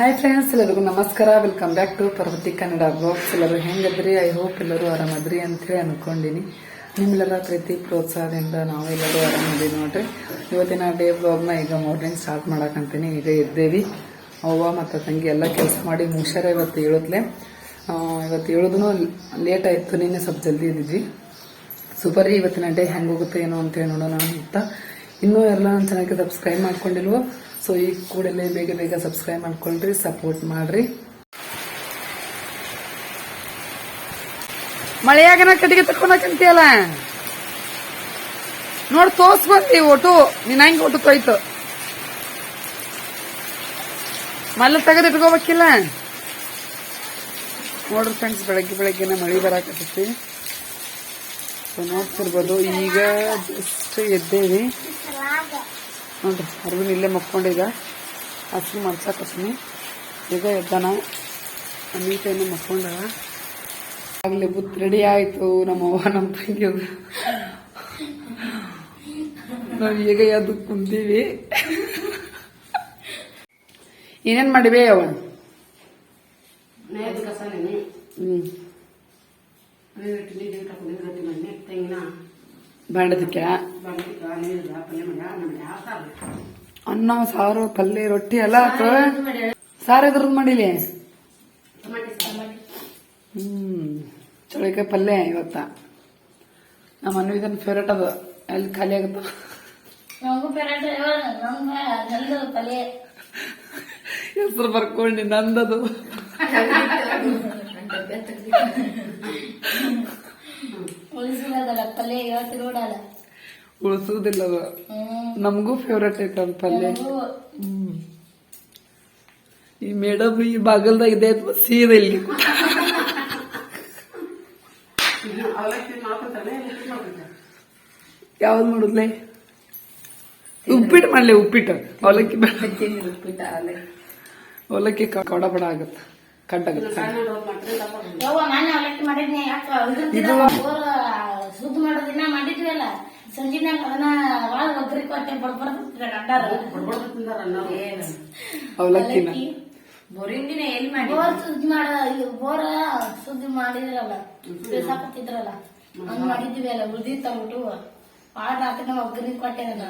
Hi friends ಎಲ್ಲರಿಗೂ ನಮಸ್ಕಾರ. Welcome back to Parvathi Kannada blogs ಎಲ್ಲರೂ ಹೆಂಗದ್ರಿ ಐ ಹೋಪ್ ಎಲ್ಲರೂ ಆರಾಮದ್ರಿ ಅಂತೇಳಿ ಅನ್ಕೊಂಡಿನಿ. ನಿಮ್ಮೆಲ್ಲರ ಪ್ರೀತಿ, ಪ್ರೋತ್ಸಾಹದಿಂದ ನಾವೆಲ್ಲರೂ ಆರಾಮದೀವಿ ನೋಡ್ರಿ. ಇವತ್ತಿನ ಡೇ ಬ್ಲಾಗ್ನ ಈಗ ಮಾರ್ನಿಂಗ್ ಸ್ಟಾರ್ಟ್ ಮಾಡಕಂತೀನಿ ಈಗ ಇದ್ದೇವಿ ಅವ್ವ ಮತ್ತು ತಂಗಿ ಎಲ್ಲ ಕೆಲಸ ಮಾಡಿ ಮುಷಾರ ಇವತ್ತು ಹೇಳತ್ಲೆ ಇವತ್ತು ಹೇಳೋದು ಲೇಟ್ ಆಯಿತು, ನಿನ್ನೆ ಸ್ವಲ್ಪ ಜಲ್ದಿ ಇದ್ದಿದ್ವಿ ಸೂಪರ್ ಇವತ್ತಿನ ಡೇ ಹೆಂಗೆ ಹೋಗುತ್ತೆ, ಏನೋ ಅಂತೇಳಿ ನೋಡೋಣ ಅಂತ. ಇನ್ನೂ ಎಲ್ಲ ನನ್ನ ಚಾನಲ್ಗೆ ಸಬ್ಸ್ಕ್ರೈಬ್ ಮಾಡ್ಕೊಂಡಿಲ್ವೋ ಸೊ ಈ ಕೂಡಲೇ ಬೇಗ ಬೇಗ ಸಬ್ಸ್ಕ್ರೈಬ್ ಮಾಡ್ಕೊಳ್ರಿ ಸಪೋರ್ಟ್ ಮಾಡ್ರಿ. ಮಳೆಯಾಗನ ಕಟ್ಟಿಗೆ ತಕ್ಕೊಳಕಂತೀಯಲ್ಲ ನೋಡ್ ತೋರ್ಸ್ ಬಂದಿ ಒಟ್ಟು. ನೀನ್ ಹೆಂಗ್ ಒಟ್ಟು ತೊಯ್ತು? ಮಲ್ಲ ತೆಗೆದು ಇಟ್ಕೋಬೇಕಿಲ್ಲ? ನೋಡ್ರಿ ಫ್ರೆಂಡ್ಸ್ ಬೆಳಗ್ಗೆ ಬೆಳಗ್ಗೆನೆ ಮಳೆ ಬರಾಕತ್ತೈತಿ. ಸೊ ನೋಡ್ತಿರ್ಬೋದು. ಈಗ ಜಸ್ಟ್ ಎದ್ದೇವಿ ನೋಡ್ರಿ ಅರ್ವಿನ ಇಲ್ಲೇ ಮಕ್ಕೊಂಡು ಈಗ ಹಸಿ ಮಾಡ್ಸಾಕಿ ಈಗ ಎದ್ದಾನ ನೀಟನ್ನು ಮಕ್ಕೊಂಡಾಗ ಆಗಲಿ ಬುತ್ ರೆಡಿ ಆಯ್ತು ನಮ್ಮ ಅವ್ವ ನಮ್ಮ ತಂಗಿಯದು ನಾವು ಈಗ ಎದ್ದು ಕುಂತೀವಿ. ಏನೇನು ಮಾಡಿವೆ ಅವ? ನೇದು ಬಾಂಡದಕ್ಕೆ ಅನ್ನ, ಸಾರು ಪಲ್ಯ ರೊಟ್ಟಿ ಎಲ್ಲ ಸಾರು ಎದ್ರದ್ದು ಮಾಡಿಲಿ? ಹ್ಮ್, ಚಳಿಕಾಯಿ ಪಲ್ಯ ಇವತ್ತ. ನಮ್ಮ ಇದನ್ನ ಫೇವ್ರೇಟ್ ಅದು. ಅಲ್ಲಿ ಖಾಲಿ ಆಗುತ್ತ. ಹೆಸರು ಬರ್ಕೊಂಡಿ ನಂದದು. ಉಳಿಸಿಲ್ಲದಲ್ಲ ಪಲ್ಯ ಇವತ್ತು ನೋಡಲ್ಲ. ನಮಗೂ ಫೇವ್ರೇಟ್ ಐತೆ ಅದು ಪಲ್ಯ ಈ ಮೇಡಮ್ ಈ ಬಾಗಲ್ದಾಗ ಇದೆ ಅಥವಾ ಸೀರೆ ಇಲ್ಲಿ ಉಪ್ಪಿಟ್ಟು ಯಾವ್ದು ಮಾಡುದ್ಲೆ? ಉಪ್ಪಿಟ್ಟು ಮಾಡ್ಲಿ ಉಪ್ಪಿಟ್ಟು. ಅವಲಕ್ಕಿ ಬೇಡ. ಅವಲಕ್ಕಿ ಕಡ ಬಡ ಆಗತ್ತ. ಕಡ್ಡಾಗತ್ತ. ಇದು- ಸುದ್ದ ಮಾಡೋ ದಿನ ಮಾಡಿದ್ವಲ್ಲ ಸಂಜಿನಾಗ ಅದನ್ನ ಒಳಗ ಒಗ್ಗರಿ ಕೊಟ್ಟೆ. ಅವಲಕ್ಕಿನ. ಬೋರಿಂಗಿನ ಎಲ್ಲಿ ಮಾಡಿ ಬೋರ್ ಸುದ್ದಿ ಮಾಡ ಬೋರ ಸುದ್ದಿ ಮಾಡಿದ್ರಲ್ಲ ಬೇಸಾಕತ್ತಿದ್ರಲ್ಲ ಹಂಗ ಮಾಡಿದ್ವಿ ಅಲ್ಲ ಉಳ್ದಿತ್ತ ಅಂದ್ಬಿಟ್ಟು ಭಾಳ ರಾತ್ರಿ ಒಗ್ಗರಿ ಕೊಟ್ಟೆ ನಾನು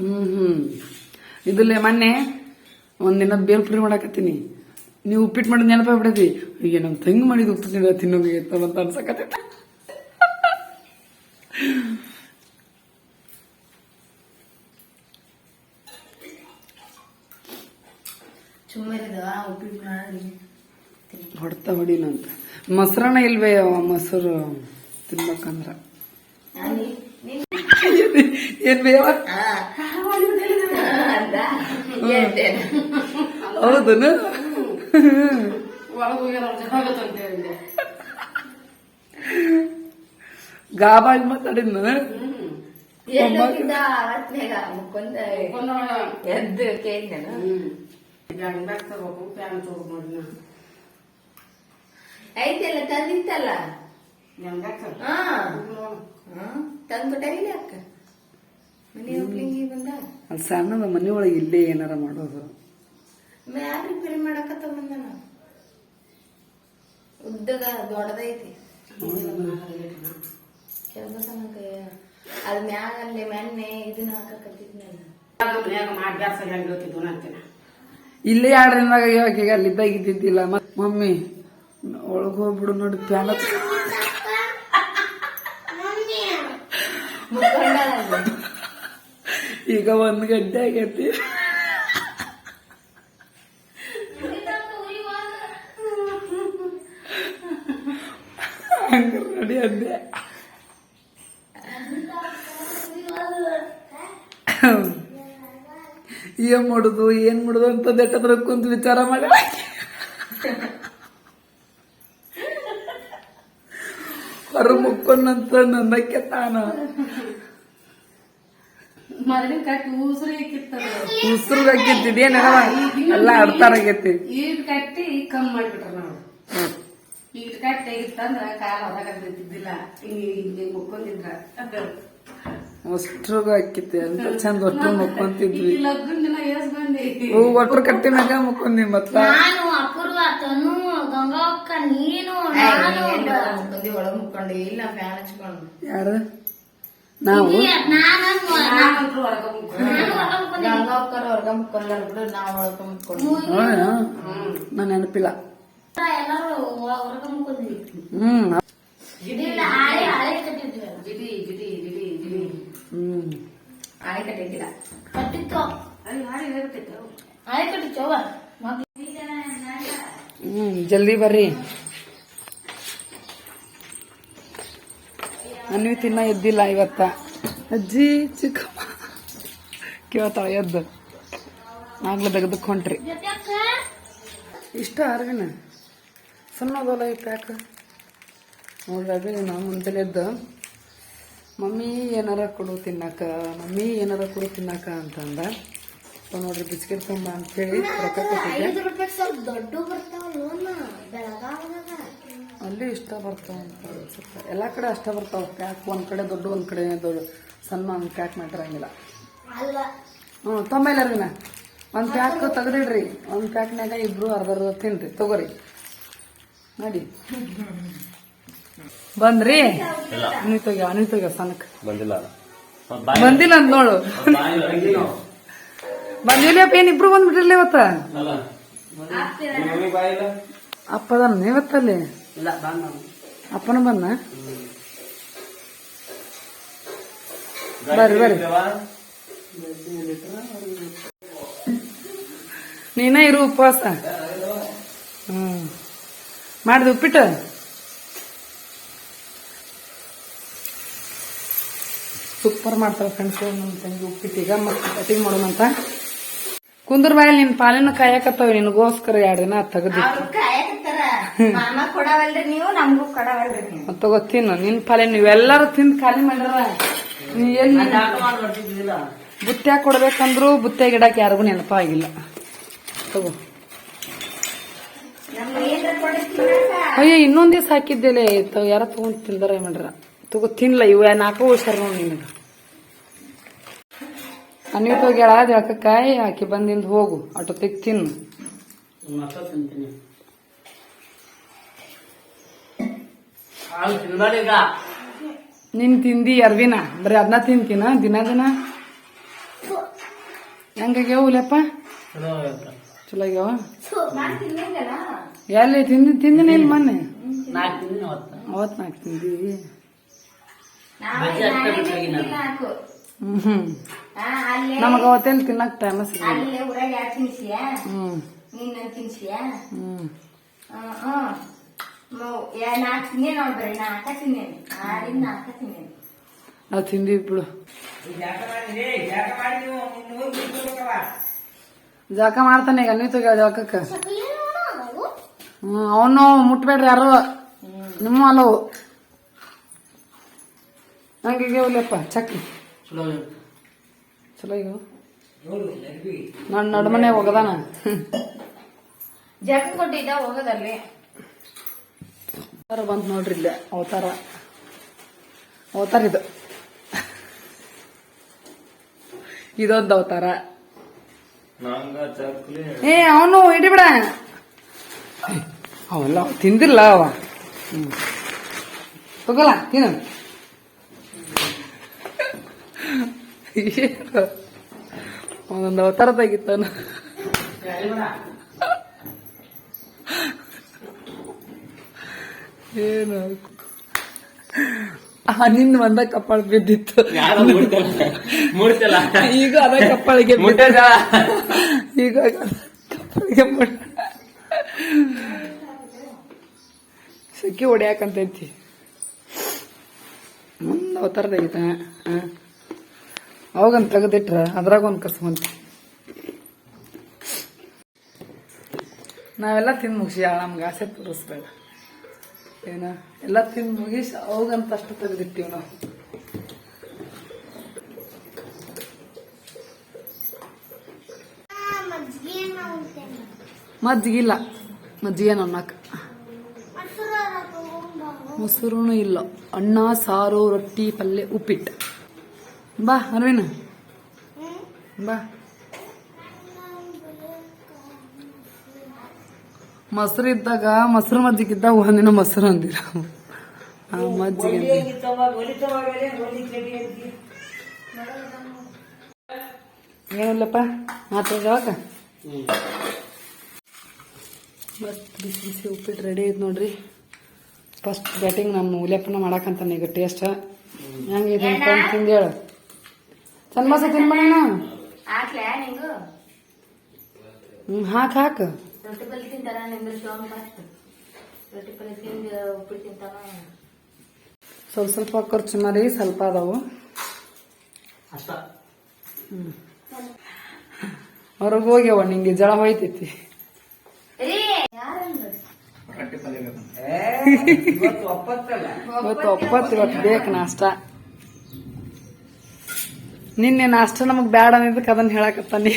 ಹ್ಮ್ ಹ್ಮ್. ಮೊನ್ನೆ ಒಂದಿನ ಬೇಲ್ಪುರಿ ಮಾಡಾಕತ್ತೀನಿ. ನೀವು ಉಪ್ಪಿಟ್ಟು ಮಾಡಿದ ನೆನಪ ಬಿಡತಿ ಈಗ ನಮ್ ತಂಗಿ ಮಾಡಿದ ಉಪ್ಪಿಟ್ಟು ತಿನ್ನೋಂಗೆ ಅಂತ ಅನ್ಸಕತ್ತೈತೆ. ಹೊಡ್ತಾ ಹೊಡಿಲ್ಲ ಅಂತ ಮೊಸರನ್ನ ಇಲ್ವೇ ಅವ ಮೊಸರು ತಿನ್ಬೇಕಂದ್ರ? ಏನ್ ಬೇವ ಹೌದನ ಒಳಗ್ ಹೋಗ್ಯಾರ ಅವ್ರ ಜಗಳ ಅಂತ ಹೇಳಿದೆ ಗಾಬಾಗಿ ಮಾತಾಡಿದ್ನ ಕೊಂದೊಳಗ ಎದ್ದು ಕೇಳಿದೆನ ಹ್ಮ್ ಬ್ಯಾಗ್ ಬ್ಯಾಗ್ ತಗೋಬೇಕು ಪ್ಯಾನ್ ತಗೋಬೇಕು ನೋಡಿ ನಾ ಐತೆಲ್ಲ ತಂದಿತ್ತಲ್ಲ ಬ್ಯಾಗ್ ಬ್ಯಾಗ್ ತಗೋ. ಹಾ ನೋಡು. ತಂದ್ಬಿಟ್ಟಾಗಿಲ್ಲ ಅಕ್ಕ ಮನೆ ಒಬ್ಳಿಂಗಿ ಬಂದ ಅಲ್ಲಿ ಸಣ್ಣದ ಮನೆ ಒಳಗೆ ಇಲ್ಲೇ ಏನಾರ ಮಾಡೋದು ಮ್ಯಾಲ ರಿಪೇರಿ ಮಾಡಕತ್ತ ಬಂದನ ಉದ್ದಗ ದೊಡ್ಡದೈತಿ ಕೆಲಸ ಅದ್ ಮ್ಯಾಗ ಅಲ್ಲಿ ಮೆನ್ನೆ ಇದನ್ನ ಹಾಕಕತ್ತಿದ್ನಲ್ಲ. ಅದು ಮನ್ಯಾಗ ಮಾಡಿ ಗ್ಯಾಸ್ ಹೆಂಗ್ ಹೇಳ್ತಿದ್ವು ಅಂತೀನಿ ಇಲ್ಲೇ ಎರಡು ದಿನದಾಗ ಇವಾಗ ಅಲ್ಲಿದ್ದಾಗ ಇದ್ದಿದ್ದಿಲ್ಲ. ಮತ್ ಮಮ್ಮಿ ಒಳಗೆ ಹೋಗ್ಬಿಡು ನೋಡಿ ಪ್ಯಾನ ಈಗ ಒಂದ್ ಗಂಟೆ ಆಗೈತಿ. ಹಂಗ ನೋಡಿ ಅಂದೆ ಏನ್ ಮಾಡುದು ಏನ್ ಮಾಡುದು ಅಂತ ಬೇಕಾದ್ರೆ ಕುಂತ ವಿಚಾರ ಮಾಡ. ಹೊರ ಮುಕ್ಕೊಂಡಂತ ನನ್ನಕ್ಕೆ ತಾನ. ಉಸಿರು ಹಾಕಿತ್ತಿದೇನ ಎಲ್ಲ ಅಡ್ತಾರ ಆಗೈತಿ. ಈಟ್ ಕಟ್ಟಿ ಕಮ್ಮಿ ಮಾಡ್ಬಿಟ್ರ ನಾವು. ಈಟ್ ಕಟ್ಟಿ ಇತ್ತಂದ್ರ ಕಾಲ ಹೊರಗ ಬಿದ್ದಿದ್ದಿಲ್ಲ ಹಿಂಗ ಹಿಂಗ ಮುಕ್ಕೊಂಡಿದ್ರ. ಅಷ್ಟ್ರಿಗೂ ಹಾಕಿತ್ತೆ ಅಂತ ಚಂದ ಅಷ್ಟು ಮಕ್ಕೊಂತಿದ್ವಿ. ಈ ಲಗ್ನ ದಿನ ಎಸ್ ಬಂದೆ. ಹೂ ಒಟ್ರು ಕಟ್ಟಿ ಮ್ಯಾಗ ಮುಕ್ಕೊಂದಿ ಮತ್ತ ನಾನು ಅಪೂರ್ವ ತನು ಗಂಗಾವಕ್ಕ ನೀನು ನಾನು. ಒಳಗ್ ಮುಕ್ಕೊಂಡು ಇಲ್ಲ ಫ್ಯಾನ್ ಹಚ್ಕೊಂಡು. ಯಾರು? ನಾವು? ಈ ನಾನು ನಾವಂತ್ರು ಹೊರಗ ಆಳೆ ಕಟ್ಟಿದ್ದಿಲ್ಲ ಕಟ್ಟಿತ್ತು? ಅಲ್ಲಿ ಹಾಡಿ ಹೇಳ್ಬಿಟ್ಟಿತ್ತು ಹಳೆ ಕಟ್ಟಿತ್ತವ ಹ್ಮ್ ಜಲ್ದಿ ಬರ್ರಿ. ಅನ್ವಿ ತಿನ್ನ ಎದ್ದಿಲ್ಲ ಇವತ್ತ. ಅಜ್ಜಿ ಚಿಕ್ಕಮ್ಮ ಕೇಳ್ತಾವ ಎದ್ದು. ಆಗ್ಲ ತೆಗೆದುಕೊಂಡ್ರಿ. ಇಷ್ಟ ಅರ್ವಿನ ಸಣ್ಣದಲ್ಲ ಈ ಪ್ಯಾಕ್ ನೋಡ್ರಿ ಅರ್ವಿ ಮುಂದೆ ಮುಂಜಾನೆ ಎದ್ದು. ಮಮ್ಮಿ ಏನಾರ ಕೊಡು ತಿನ್ನಕ ಮಮ್ಮಿ ಏನಾರ ಕೊಡು ತಿನ್ನಕ ಅಂತಂದ. ನೋಡ್ರಿ ಬಿಸ್ಕೆಟ್ ತುಂಬ ಅಂತೇಳಿ ರೊಕ್ಕ ಅಲ್ಲಿ ಇಷ್ಟ ಬರ್ತಾವ ಅಂತ ಅನ್ಸುತ್ತೆ. ಎಲ್ಲ ಕಡೆ ಅಷ್ಟ ಬರ್ತಾವ. ಪ್ಯಾಕ್ ಒಂದ್ ಕಡೆ ದೊಡ್ಡ ಒಂದ್ ಕಡೆ ದೊಡ್ಡ. ಸಣ್ಣ ಪ್ಯಾಕ್ ಮಾಡಿರಂಗಿಲ್ಲ ಹ್ಮ್ ಹ್ಞೂ ತೊಂಬೈಲರಿನ ಒಂದ್ ಪ್ಯಾಕ್ ತೆಗ್ದಿಡ್ರಿ. ಒಂದ್ ಪ್ಯಾಕ್ನಾಗ ಇಬ್ರು ಅರ್ಧ ಅರ್ಧ ತಿನ್ರಿ. ತಗೋರಿ. ನೋಡಿ. ಬಂದ್ರಿ? ಅನಿತೋಗ ಅನಿತೋಗ ಸನಕ್ ಬಂದಿಲ್ಲ. ಬಂದಿಲ್ಲ ಅಂತ ನೋಡು. ಬಂದಿಲ್ಲಪ್ಪ ಏನ್ ಇಬ್ರು ಬಂದ್ಬಿಟ್ಟಿರ್ಲಿ ಇವತ್ತ? ಅಪ್ಪದನ್ನ ಇವತ್ತಲ್ಲಿ? ಇಲ್ಲ ಬಂದ ಅಪ್ಪನ ಬಂದ ಬರ್ರಿ ಬರ್ರಿ. ನೀನ ಇರು ಉಪವಾಸ. ಹ್ಮ್. ಮಾಡಿದ ಉಪ್ಪಿಟ್ಟು? ಸೂಪರ್ ಮಾಡ್ತಾರೆ ಫ್ರೆಂಡ್ಸ್ ನಮ್ಮ ತಂಗಿ ಉಪ್ಪಿಟ್ಟೀಗ ಮತ್ತೆ ಕಟಿಂಗ್ ಮಾಡೋಣಂತ ಕುಂದ್ರ ಬಾಯಲ್ಲಿ ನಿನ್ ಪಾಲಿನ ಕಾಯಕತ್ತಾವ ನಿನಗೋಸ್ಕರ ಎರಡು ದಿನ ತೆಗದಿ ಅವ್ರು ಕಾಯಕತ್ತಾರ ಮಾಮ ಕೊಡವಲ್ರಿ ನೀವು ನಮಗೂ ಕೊಡವಲ್ರಿ ನೀವು. ಮತ್ತೆ ಗೊತ್ತಿನ ನಿನ್ ಪಾಲೆ ನೀವೆಲ್ಲರೂ ತಿಂದ್ ಖಾಲಿ ಮಾಡ್ಯಾರ ನೀ ಎಲ್ಲಿ ಬುತ್ತ್ಯಾಗ ಕೊಡ್ಬೇಕಂದ್ರು ಬುತ್ತ್ಯಾಗ ಇಡಕ್ ಯಾರಿಗೂ ನೆನಪಾಗಿಲ್ಲ. ತಗೋ. ಅಯ್ಯ ಇನ್ನೊಂದ್ ದಿವಸ ಹಾಕಿದ್ದೇಲೆ ಯಾರ ತಗೊಂಡ್ ತಿಂದಾರ ಮಾಡ್ರ. ತಗೋ ತಿನ್ಲ. ಇವ ನಾಲ್ಕು ಹುಷಾರ್ ನೋಡಿ ನಿನಗ. ಅನ್ನಿಟ್ ಹೋಗ್ಯಾಳ ಕಾಯಿ ಹಾಕಿ ಬಂದಿಂದ ಹೋಗು. ಅಟೊತ್ತಿಗೆ ತಿನ್ನು. ನಿನ್ ತಿಂದಿ ಅರ್ವಿನ. ಬರೀ ಅದನ್ನ ತಿಂತೀನ? ದಿನ ದಿನ? ಹೆಂಗಾಗ್ಯಾವ ಉಲೆಪ್ಪ? ಚಲೋ ಆಗ್ಯಾವ? ಎಲ್ಲಿ ತಿಂದಿ ತಿಂದಿನ ಇಲ್ಲಿ ಮೊನ್ನೆ? ಅವತ್ ನಾಲ್ಕು ತಿಂದಿ. ಹ್ಮ್. ನಮಗ ಅವತ್ತೇನ್ ತಿನ್ನಕ್ ಟೈಮ್ ಅಲ್ಲೇ ಊರಾಗ ಯಾರು ತಿನ್ಸಿಯ? ಹ್ಮ್. ನೀನ್ ನನ್ ತಿನ್ಸಿಯ? ಹ್ಮ್. ನಾಲ್ಕು ತಿನ್ನೇ ನೋಡ್ಬರಿ ನಾಲ್ಕ ತಿನ್ನೇನಿ ಆರಿಂದ ನಾಲ್ಕ ತಿನ್ನೇನಿ ನಾವ್ ತಿಂದಿವಿ ಬಿಡು. ಜಳಕ ಮಾಡ್ತಾನೆ ಈಗ ನೀವು ತೆಗ ಜಾಕಕ್ಕ ಹ್ಮ್ ಅವನು ಮುಟ್ಬೇಡ್ರಿ ಯಾರು. ನಿಮ್ಮ ಅಲ್ಲವು ಹಂಗೆ ಉಲ್ಲಪ್ಪ ಚಕ್ರಿ ಚಲೋ ಈಗ ನನ್ನ ನಡ್ಮನೆ ಹೋಗದಾನ. ಜಗ ಕೊಟ್ಟಿದ್ದ ಹೋಗದಲ್ಲಿ. ಅವತಾರ ಬಂತ ನೋಡ್ರಿ ಇಲ್ಲ ಅವತಾರ. ಅವತಾರ ಇದು. ಇದೊಂದು ಅವತಾರ. ಏ ಅವನು ಹಿಡಿಬಿಡ ಅವಲ್ಲ ತಿಂದಿಲ್ಲ ಅವ. ಹ್ಮ್. ತಗೋಲ್ಲ ತಿನ್ನು. ಏನು? ಒಂದೊಂದು ಅವತಾರ ತೆಗಿತಾನ ಏನು? ಆ, ನಿನ್ನ ಒಂದ ಕಪ್ಪಾಳ ಬಿದ್ದಿತ್ತು. ಈಗ ಅದ ಕಪ್ಪಾಳಿಗೆ ಈಗ ಕಪ್ಪಳಿಗೆ ಸಿಕ್ಕಿ ಹೊಡ್ಯಾಕಂತೈತಿ. ಮುಂದೆ ಅವತಾರ ತೆಗಿತ ಅವಾಗಂತ ತೆಗೆದಿಟ್ರ ಅದ್ರಾಗ ಒಂದು ಕಸ್ಕೊಂತ ನಾವೆಲ್ಲ ತಿಂದು ಮುಗಿಸಿ ನಮ್ಗೆ ಆಸೆ ತೋರಿಸ್ಬೇಡ. ಏನ? ಎಲ್ಲ ತಿಂದು ಮುಗಿಸಿ ಅವಾಗಂತ ಅಷ್ಟು ತೆಗೆದಿಟ್ಟಿವಿ ನಾವು. ಮಜ್ಜಿಗಿಲ್ಲ ಮಜ್ಜಿಗೆ ಅನ್ನಕ್ ಮೊಸರು ಇಲ್ಲ. ಅನ್ನ ಸಾರು ರೊಟ್ಟಿ ಪಲ್ಯ ಉಪ್ಪಿಟ್ಟು. ಬಾ ಅರವಿನ ಬಾ. ಮೊಸರು ಇದ್ದಾಗ, ಮೊಸರು ಮಜ್ಜಿಗಿದ್ದಾಗ ಒಂದಿನ ಮೊಸರು ಅಂದಿರ. ಮಜ್ಜಿಗೆ. ಏನಿಲ್ಲಪ್ಪ ಮಾತಾಡ್ಯಾವಾಗ ಮಸ್ತ್ ಬಿಸಿ ಬಿಸಿ ಉಪ್ಪಿಟ್ಟು ರೆಡಿ ಐತೆ ನೋಡ್ರಿ. ಫಸ್ಟ್ ಬ್ಯಾಟಿಂಗ್ ನಮ್ಮ ಉಲೇಪನ ಮಾಡಾಕಂತಾನೆ ಈಗ ಟೇಸ್ಟ್ ಹೆಂಗಿದೆ ಅಂತ ತಿಂದು ಹೇಳು ಚಂದ ಮಸ ತಿನ್ಬೇಡ ನಿಂಗು? ಹ್ಞೂ ಹಾಕ್ ಹಾಕ್. ರೊಟ್ಟಿ ಪಲ್ಲೆ ತಿಂತಾರ ನಿಂದು ಸ್ವಾಮಿ ಫಸ್ಟ್ ರೊಟ್ಟಿ ಪಲ್ಲೆ ತಿಂದು ಉಪ್ಪಿಟ್ಟು ತಿಂತಾನ ಸ್ವಲ್ಪ ಸ್ವಲ್ಪ ಖರ್ಚು ಮಾಡಿ ಸ್ವಲ್ಪ ಅದಾವು. ಹೊರಗೆ ಹೋಗ್ಯವ ನಿಂಗೆ ಜಳ ಹೋಯ್ತೈತಿ. ಇವತ್ತು ಒಪ್ಪತ್ತು ಇವತ್ತು ಬೇಕು ನಾಷ್ಟ. ನಿನ್ನೆ ನಾಷ್ಟ ನಮಗ್ ಬ್ಯಾಡ ಅನ್ನೋದಕ್ಕೆ ಅದನ್ನ ಹೇಳಕತ್ತಾನೆ.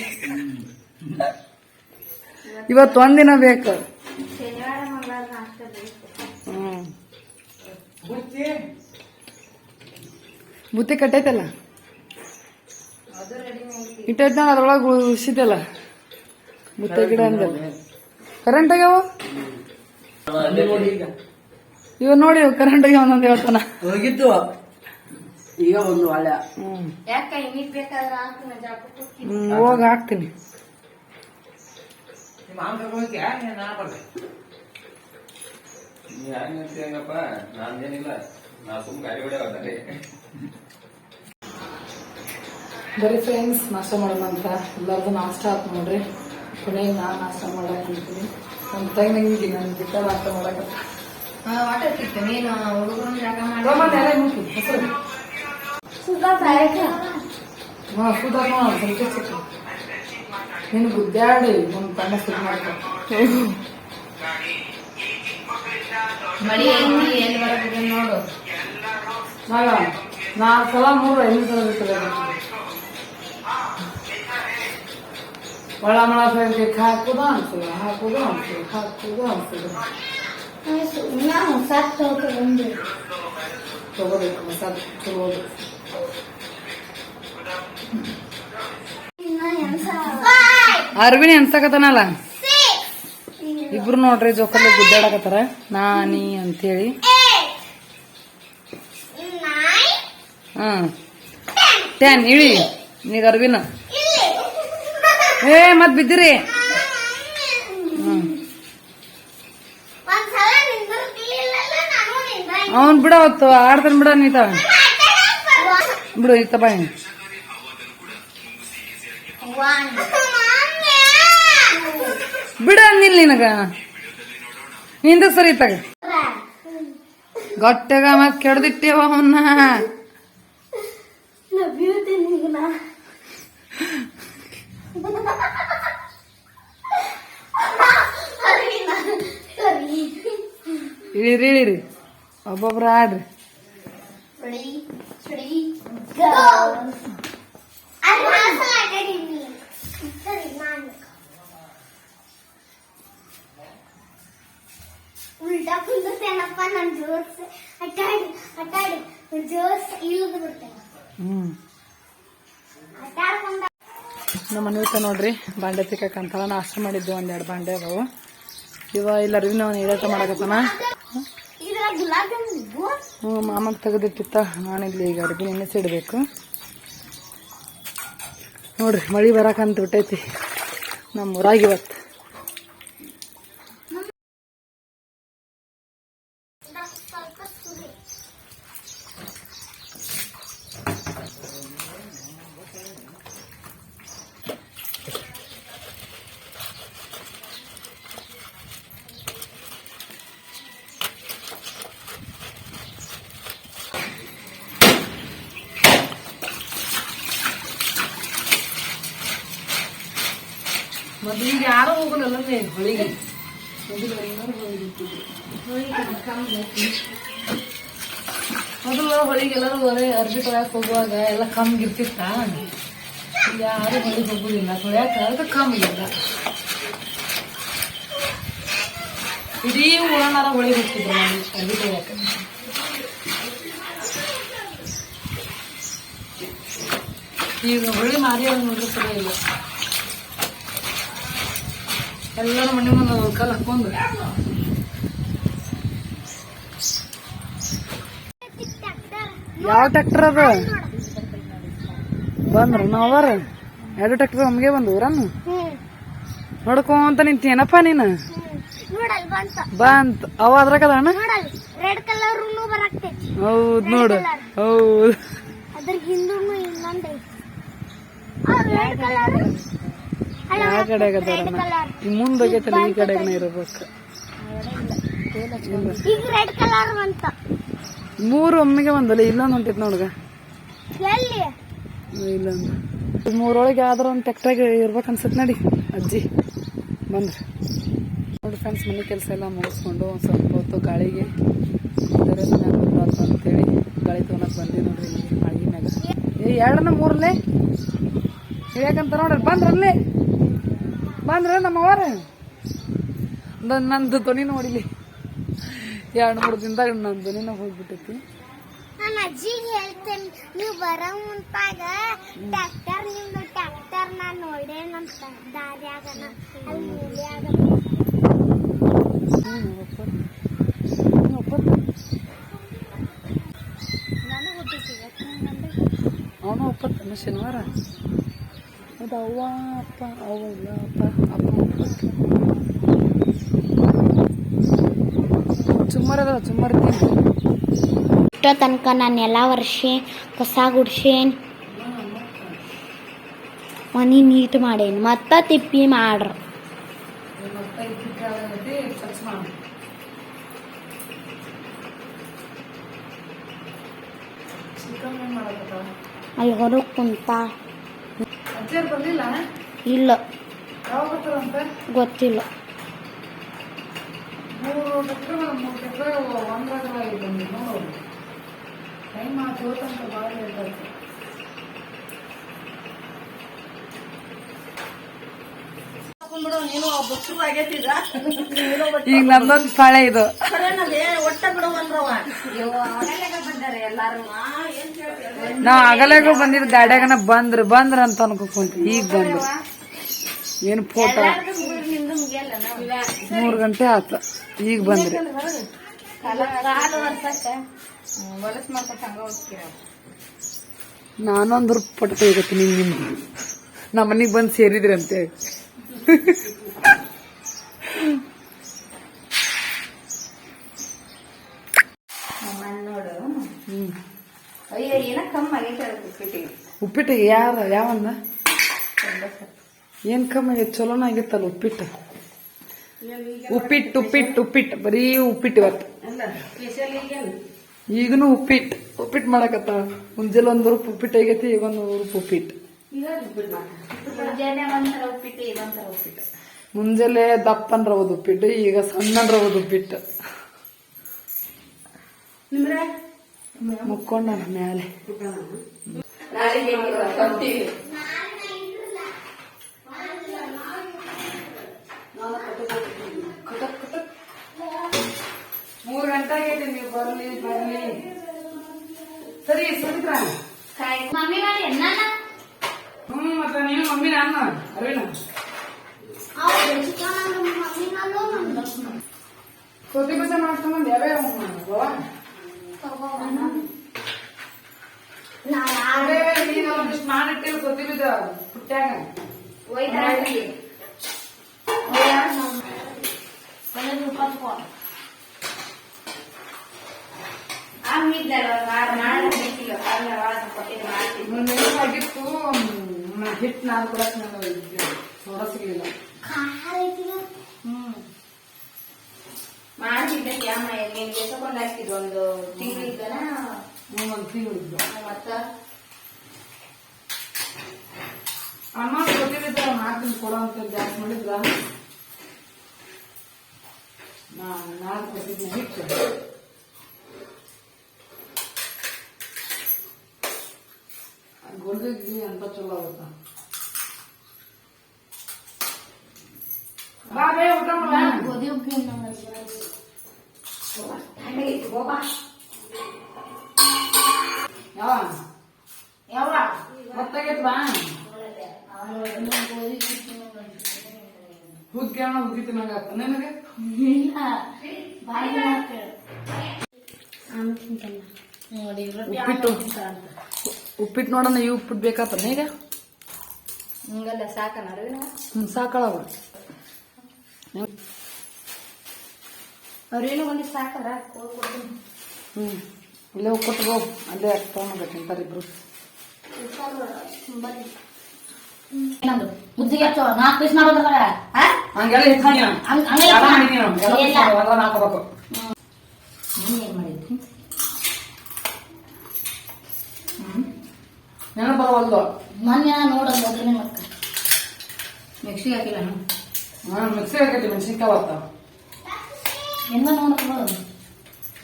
ಇವತ್ತು ಒಂದಿನ ಬೇಕು. ಶನಿವಾರ ಮಂಗಳವಾರ ನಾಷ್ಟ ಬೇಕು. ಹ್ಮ್. ಬುತ್ತಿ ಕಟ್ಟೈತಲ್ಲ? ಇಟ್ಟೈತ ಅದ್ರೊಳಗೆ ಉಳಿಸಿದಲ್ಲ ಬುತ್ತೆ ಗಿಡ ಅಂದಲ್ಲ ಕರೆಂಟ್ ಆಗ್ಯಾವ? ಇವ ನೋಡಿ ಕರೆಂಟ್ ಆಗ್ಯಾವ ಒಂದೊಂದು ಹೇಳ್ತಾನ. ಹೋಗಿತ್ತು. ಈಗ ಒಂದು ಹಳೆ ಹ್ಮ್ ಯಾಕ ಬೇಕಾದ್ರೆ ಹಾಕ್ತೀನಿ ಜಾಪಕ್ಕೆ ಹ್ಮ್. ಹೋಗಿ ಹಾಕ್ತೀನಿ ನೀ ಹಂಗಂತ ಹೆಂಗಪ್ಪ ನಾನೇನಿಲ್ಲ. ನಾ ಸುಮ್ ಗಾಡಿ ಹೊಡೆ ಬರೀ ಫ್ರೆಂಡ್ಸ್ ನಾಷ್ಟ ಮಾಡೋಣ ಅಂತ. ಎಲ್ಲರದು ನಾಷ್ಟ ಆತ್ ನೋಡ್ರಿ. ಕೊನೆಗೆ ನಾನು ನಾಷ್ಟ ಮಾಡಕ್ ಇರ್ತೀನಿ ನಮ್ಮ ತಾಯಿ ನಂಗೆ ನಾನು ಬಿಟ್ಟ ನಾಷ್ಟ ಮಾಡಕ್ಕೆ ವಾಟರ್ ಕಿತ್ತು. ನೀನು ಹುಡುಗರು ಜಾಗ ಮಾಡಿ ಹೆಸರು. ಸುಧಾ ಸಾಯಕ ಹಾ ಸುಧಾ ಸ್ವಲ್ಪ ಚಿಕ್ಕ ನೀನು ಗುದ್ದಾಡಿ ಒಂದು ತಣ್ಣ ಶುರು ಮಾಡ್ಕೊ ಮಳಿ ಎಲ್ಲಿ ಎಲ್ಲಿ ಬರಬಹುದು ನೋಡು ನಾಗ ನಾಲ್ಕು ಸಲ ಮೂರು ಐದು ಸಲ ಬಿಟ್ಟರೆ ಒಳ ಮಳ ಫ್ರೆಂಡ್ಗೆ ಹಾಕುದು ಅನ್ಸಲ್ಲ ಹಾಕುದು ಅನ್ಸಲ್ಲ ಹಾಕುದು ಅನ್ಸಲ್ಲ ನಾವು ಸತ್ತು ಹೋಗಿ ಬಂದು ತಗೋಬೇಕು ಮಸಾಲೆ ತಗೋದು ಅರ್ವಿನಿ ಅನ್ಸಕತ್ತಾನಲ್ಲ ಇಬ್ರು ನೋಡ್ರಿ ಜೋಕಲ್ಲಿ ಗುದ್ದಾಡಕತ್ತಾರ. ನಾನಿ ಅಂತೇಳಿ. ಹ್ಮ್. ಟ್ಯಾನ್ ಇಳಿ. ನೀಗ ಅರ್ವಿನ ಏ ಮತ್ ಬಿದ್ದಿರಿ. ಹ್ಮ್. ಅವನ್ ಬಿಡ ಅವತ್ತು ಆಡ್ತಾನ ಬಿಡ ನೀತ. ಬಿಡು ಈಗ ಬಾಯಿ ಬಿಡ ಅಂದಿಲ್ಲ ನಿನಗ. ಹಿಂದ ಸರಿ ತಗ. ಗಟ್ಟಗ ಮತ್ ಕೆಡ್ದಿಟ್ಟೇವ ಅವನ್ನ. ಇಳಿರಿ ಇಳಿರಿ. ಒಬ್ಬೊಬ್ರು ಆಡ್ರಿ. ಉಲ್ಟಾ ಕುಂದಿರ್ತೇನಪ್ಪ ನಾನು ಜೋರ್ಸ್ ಅಟ್ಟಾಡಿ ಅಟ್ಟಾಡಿ ಜೋರ್ಸ್ ಇಳಿದು ಬಿಡ್ತೇನೆ ಹ್ಮ್. ಅಟ್ಟಾಡ್ಕೊಂಡ ನಮ್ಮ ಮನೆ ನೋಡ್ರಿ ಬಾಂಡೆ ತಿಕ್ಕಂತಾಳ ನಾಷ್ಟ ಒಂದ್ ಎರಡು ಬಾಂಡೆ ಅದಾವು. ಇವ ಇಲ್ಲ ರೀ ಅವನು ಇಡತ ಮಾಡಕತ್ತಾನ? ಇದ್ರಾಗ ಗುಲಾಬ್ ಜಾಮೂನ್ ಮಾಮಗೆ ತೆಗೆದಿಟ್ಟಿತ್ತ. ನಾನಿಲ್ಲಿ ಈಗ ಅಡುಗೆ ನೆನೆಸಿಡಬೇಕು ನೋಡ್ರಿ ಮಳೆ ಬರಕಂತ ಬಿಟ್ಟೈತಿ ನಮ್ಮ ಊರಾಗ ಇವತ್ತು ಸ್ವಲ್ಪ ಸುರಿ ಮೊದಲಿಗೆ ಯಾರು ಹೊಳಿಗೆ. ಮೊದಲು ಹೊಳಿಗೆ ಎಲ್ಲರೂ ಒಳ್ಳೆ ಅರ್ಬಿ ತೊಳ್ಯಾಕ ಹೋಗುವಾಗ ಎಲ್ಲ ಕಮ್ಗಿರ್ತಿತ್ತ ಯಾರು ಹೊಳಿಗೆ ಹೋಗುದಿಲ್ಲ. ತೊಳ್ಯಾಕ ಅದಕ್ಕೆ ಕಮ್ಮಿಲ್ಲ ಇಡೀ ಉಳನಾರ ಹೊಳಿಗೆ ಹೋಗ್ತಿದ್ರು ನಾನು ಅರ್ಬಿ ತೊಳ್ಯಾಕ. ಈಗ ಹೊಳಿ ಮಾರಿ ನೋಡ್ರಿ ಸರಿ ಇಲ್ಲ. ಎಲ್ಲರೂ ಮನೆ ಮುಂದೆ ಒಂದ್ ಕಾಲ್ ಹಾಕೊಂಡು. ಯಾವ ಟ್ರ್ಯಾಕ್ಟರ್ ಅದ? ಬಂದ್ರ ನಾವರ ಎರಡು ಟ್ರ್ಯಾಕ್ಟರ್ ನಮಗೆ ಬಂದು ಊರನ್ನು? ನೋಡ್ಕೊಂತ ನಿಂತೇನಪ್ಪ ನೀನು? ಬಂತು. ಬಂತ ಅವ ಅದ್ರಾಗ ಅದಣ್ಣ ನೋಡಲ್ ರೆಡ್ ಕಲರ್ ಬರಾಕ್ತೈತಿ ಹೌದ್ ನೋಡು ಹೌದು. ಅದ್ರ ಹಿಂದೂನು ಇನ್ನೊಂದ್ ಯಾವ ಕಡೆ ಈ ಮುಂದೋಗೈತಲ್ಲ ಈ ಕಡೆಗನ ಇರ್ಬೇಕು. ಮೂರು ಒಮ್ಮೆಗೆ ಬಂದಲ್ಲ ಇಲ್ಲೊಂದು ಹೊಂಟಿತ್ತು ನೋಡ್ಗ. ಇಲ್ಲೊಂದು. ಮೂರೊಳಗೆ ಯಾವ್ದಾರ ಒಂದು ಟ್ಯಾಕ್ಟ್ರಾಗ ಇರ್ಬೇಕು ಅನ್ಸತ್ ನಡಿ ಅಜ್ಜಿ. ಬಂದ್ರಿ ನೋಡಿ ಫ್ರೆಂಡ್ಸ್ ಮನೆ ಕೆಲಸ ಎಲ್ಲ ಮುಗಿಸ್ಕೊಂಡು ಒಂದು ಸ್ವಲ್ಪ ಹೊತ್ತು ಗಾಳಿಗೆ ಅಂತೇಳಿ. ಗಾಳಿ ತೊಗೊಳಕ್ ಬಂದಿ ನೋಡ್ರಿ ಮಾಳಿಗೆ ಮ್ಯಾಗ. ಎರಡನ್ನ ಮೂರಲ್ಲೇ? ಹೇಳಕಂತ ನೋಡ್ರಿ ಬಂದ್ರಲ್ಲೇ? ಬಂದ್ರ ನಮ್ಮ ಅವರ ನಂದು ತೊನಿ ನೋಡಿಲಿ. ಎರಡು ಮೂರು ದಿನದಾಗ ನನ್ನ ಧ್ವನಿನ ಹೋಗ್ಬಿಟ್ಟೈತಿ. ನನ್ನ ಅಜ್ಜಿಗೆ ಹೇಳ್ತೇನೆ ನೀವು ಬರೋ ಮುಂತಾಗ ಟ್ಯಾಕ್ಟರ್ ನಿಮ್ದು ಟ್ಯಾಕ್ಟರ್ ನಾನು ನೋಡೇನಂತ ದಾರಿಯಾಗ ಅಲ್ಲಿ ಮೂಲ್ಯಾಗ ಅವನು ಒಪ್ಪತ್ತಲ್ಲ ಶನಿವಾರ. ಅದು ಅವ್ವ ಅಪ್ಪ ಅವ್ವ ಇಲ್ಲ ಅಪ್ಪ ಅಪ್ಪ ಒಪ್ಪತ್ತು ಚುಮ್ಮರ್ ಇಷ್ಟೋ ತನಕ ನಾನು ಎಲ್ಲ ವರ್ಷ ಕಸ ಗುಡ್ಸೇನ್ ಮನಿ ನೀಟ್ ಮಾಡೇನ್ ಮತ್ತ ತಿಪ್ಪಿ ಮಾಡ್ರ ಅಲ್ಲಿ ಹೊರಗೆ ಅಜ್ಜಿಯರ್ ಬಂದಿಲ್ಲ ಇಲ್ಲ. ಯಾವಾಗ ಬರ್ತಾರಂತೆ? ಗೊತ್ತಿಲ್ಲ. ಮೂರು ಟ್ಯಾಕ್ಟ್ರ್ ಮೂರು ಒಂದ್ರಾಗ ಬಂದಿದ್ದು ನೋಡು ಟೈಮ್ ಆತು ಈಗ. ನಮ್ದೊಂದು ಸ್ಥಳ ಇದು. ನಾವ್ ಆಗಲಾಗ ಬಂದಿದ್ ಗಾಡ್ಯಾಗನ ಬಂದ್ರ ಬಂದ್ರ ಅಂತ ಅನ್ಕೊಂತ ಈಗ ಬಂದ್ರು ಏನು ಫೋಟೋ ಮೂರು ಗಂಟೆ ಆತ. ಈಗ ಬಂದ್ರಿ. ನಾನೊಂದು ರೂಪಾಯಿ ಪಟ್ಟು ತೆಗಿತೀನಿ ನಿಮ್ಗೆ. ನಮ್ಮ ಮನಿಗ್ ಬಂದ್ ಸೇರಿದ್ರಿ ಅಂತೇಳಿ ಉಪ್ಪಿಟ್ಟಿಗೆ. ಉಪ್ಪಿಟ್ಟಿಗೆ ಯಾರ ಯಾವನ್ನ? ಏನ್ ಕಮ್ಮಿ ಆಗಿ ಚಲೋನ ಆಗಿತ್ತಲ್ಲ ಉಪ್ಪಿಟ್ಟು. ಉಪ್ಪಿಟ್ಟು ಉಪ್ಪಿಟ್ಟು ಉಪ್ಪಿಟ್ಟು ಬರೀ ಉಪ್ಪಿಟ್ಟು ಇವತ್ತು. ಅಲ್ಲ ಸ್ಪೆಷಲ್ ಈಗೇನು? ಈಗನು ಉಪ್ಪಿಟ್ಟು ಉಪ್ಪಿಟ್ಟು ಮಾಡಕತ್ತ. ಮುಂಜಾನೆ ಒಂದ್ ರೂಪ ಉಪ್ಪಿಟ್ಟು ಆಗೈತಿ ಈಗ ಒಂದು ರೂಪ ಉಪ್ಪಿಟ್ಟು ಉಪ್ಪಿಟ್ಟು ಮುಂಜಾನೆ ದಪ್ಪನ್ ರವದ ಉಪ್ಪಿಟ್ಟು ಈಗ ಸಣ್ಣ ರವದ ಉಪ್ಪಿಟ್ಟು ಮುಕ್ಕೊಂಡ ಮ್ಯಾಲೆ. ಮೂರು ಗಂಟೆ ಆಗೈತೆ ನೀವು ಬರ್ಲಿ ಬರ್ಲಿ. ಸರಿ ಸುಮಿತ್ರ. ಮಮ್ಮಿ ಮಾಡಿ ಎನ್ನ ಹ್ಮ್ ಮತ್ತೆ ನೀನು ಮಮ್ಮಿ ನಾನು ಅರಿವಿನ ಸೋತಿ ಬಸ ಗೋವಾ ಅದೇ ನೀನು ಒಂದಿಷ್ಟು ಮಾಡಿಟ್ಟಿರು ಸೋತಿ ಬೀಜ ಪುಟ್ಟ್ಯಾಗ ಆಗಿತ್ತು ಹಿಟ್ಟು ನಾನು ಕೊಡಕ್ ನಾನು ಸೋಡ ಸಿಗ್ಲಿಲ್ಲ ಮಾಡ್ತಿದ್ದೆ ಯಾಮ ನಿಮ್ಗೆ ತಗೊಂಡ್ ಹಾಕಿದ್ರು ಒಂದು ತಿಂಗಳು ಒಂದು ತಿಂಗಳಿದ್ದು ಮತ್ತ? ಅಮ್ಮ ಕೊಟ್ಟಿದ್ದ ಮಾತಿನ ಕೊಡೋ ಅಂತ ಜಾಸ್ತಿ ಮಾಡಿದ್ರ ನಾನು ಕೊಟ್ಟಿದ್ದೆ ಹಿಟ್ಟು ಗುಳ್ಗಿ ಅಂತ ಚಲೋ ಆಗುತ್ತ? ಬಾ ಬೇ ಊಟ ಗೋಧಿ ಉಪ್ಪಿ ಯಾವ ಯಾವ ಗೊತ್ತಾಗೈತ್ ಬಾ. ನಿನಗೆ? ಬಾಯಿ ಉಪ್ಪಿಟ್ಟು. ಉಪ್ಪಿಟ್ಟು ನೋಡೋಣ ಈ ಉಪ್ಪಿಟ್ಟು ಬೇಕಾತ ಈಗ? ಹಿಂಗೆಲ್ಲ ಸಾಕನ ಹ್ಞೂ ಸಾಕಳವ ಅವ್ರೇನು ಒಂದಿಷ್ಟು ಸಾಕಲ್ಲ ಹ್ಮ್ ಇಲ್ಲೇ ಹೋಗಿ ಕೊಟ್ಟು ಅಲ್ಲೇ ತೊಗೊಂಡ್ಬೇಕು ಏನಂದು ಮುದ್ದಿಗೆ ನಾಲ್ಕು ಪೀಸ್ ಮಾಡೋದ್ರ ಹಂಗೆಲ್ಲ ಎಲ್ಲ ಮಾಡಿದೀನಿ ನಾನು. ಎಲ್ಲ ಇಲ್ಲ. ಮಾಡ್ಕೊಂಡು ಅದ್ರಾಗ ಹಾಕೋಬೇಕು ನೀನ್ ಏನ್ ಮಾಡಿದ್ರಿ ನೆನಪು ಬರವಲ್ದು ಮೊನ್ನೆ ನೋಡಲ್ಲ ಹೋದ್ರೆ ಮಕ್ಕ. ಮಿಕ್ಸಿಗೆ ಹಾಕಿಲ್ಲ ನಾನು. ಮಿಕ್ಸಿಗೆ ಹಾಕೈತಿ ಮೆಣಸಿನ್ಕಾಯಿ ಅವತ್ತ ಎಲ್ಲ ನೋಡಕ್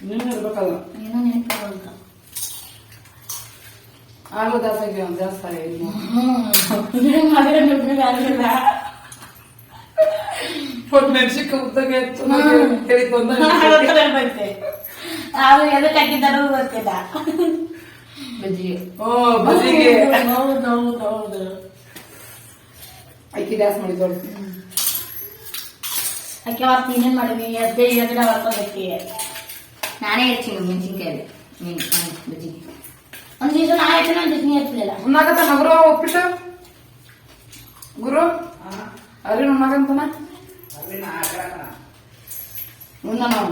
ನೀನು ಇರ್ಬೇಕಲ್ಲ ಏನೋ ನೆನಪಿಲ್ಲ ಆಲೂ ಆಗಿ ಒಂದು ಜಾಸ್ತಿ ಹ್ಮ್ ಮಾಡಿದ್ರೆ ನೆನಪಿಗೆ ಆಗಿಲ್ಲ ಒಟ್ಟು ಮೆಣಸಿನ್ಕಾಯಿ ಉದ್ದಗೆ ಹೇಳಿ ಬಂದ ಎದಕ್ಕೆ ಹಾಕಿದ್ದಾರೋ ಗೊತ್ತಿಲ್ಲ. ಬಜ್ಜಿಗೆ ಓ ಬದಿಗೆ. ಹೌದು ಹೌದು ಹೌದು ಅಕ್ಕಿ ಡ್ಯಾಸ್ ಮಾಡಿದೋಳು ಅಕ್ಕಿ ಅವತ್ತು ಇನ್ನೇನ್ ಮಾಡಿದ್ವಿ ಎದ್ದೆ ಎದ್ರೆ ಬರ್ತದಕ್ಕೆ ನಾನೇ ಹೆಚ್ಚಿನ ಮೆಣಸಿನ್ಕಾಯಿ ಬಜ್ಜಿಗೆ ಒಂದು ದಿವಸ ನಾ ಹೆಚ್ಚಿನ ಒಂದು ದಿವಸ ನೀ ಹೆಚ್ಚಲಿಲ್ಲ ಉಣ್ಣಾಕತ್ತ ನಗರು ಒಪ್ಪಿಟ್ಟು ಗುರು ಅರಿನ ಉಣ್ಣಾಕಂತನ ಉಣ್ಣ ನಾವು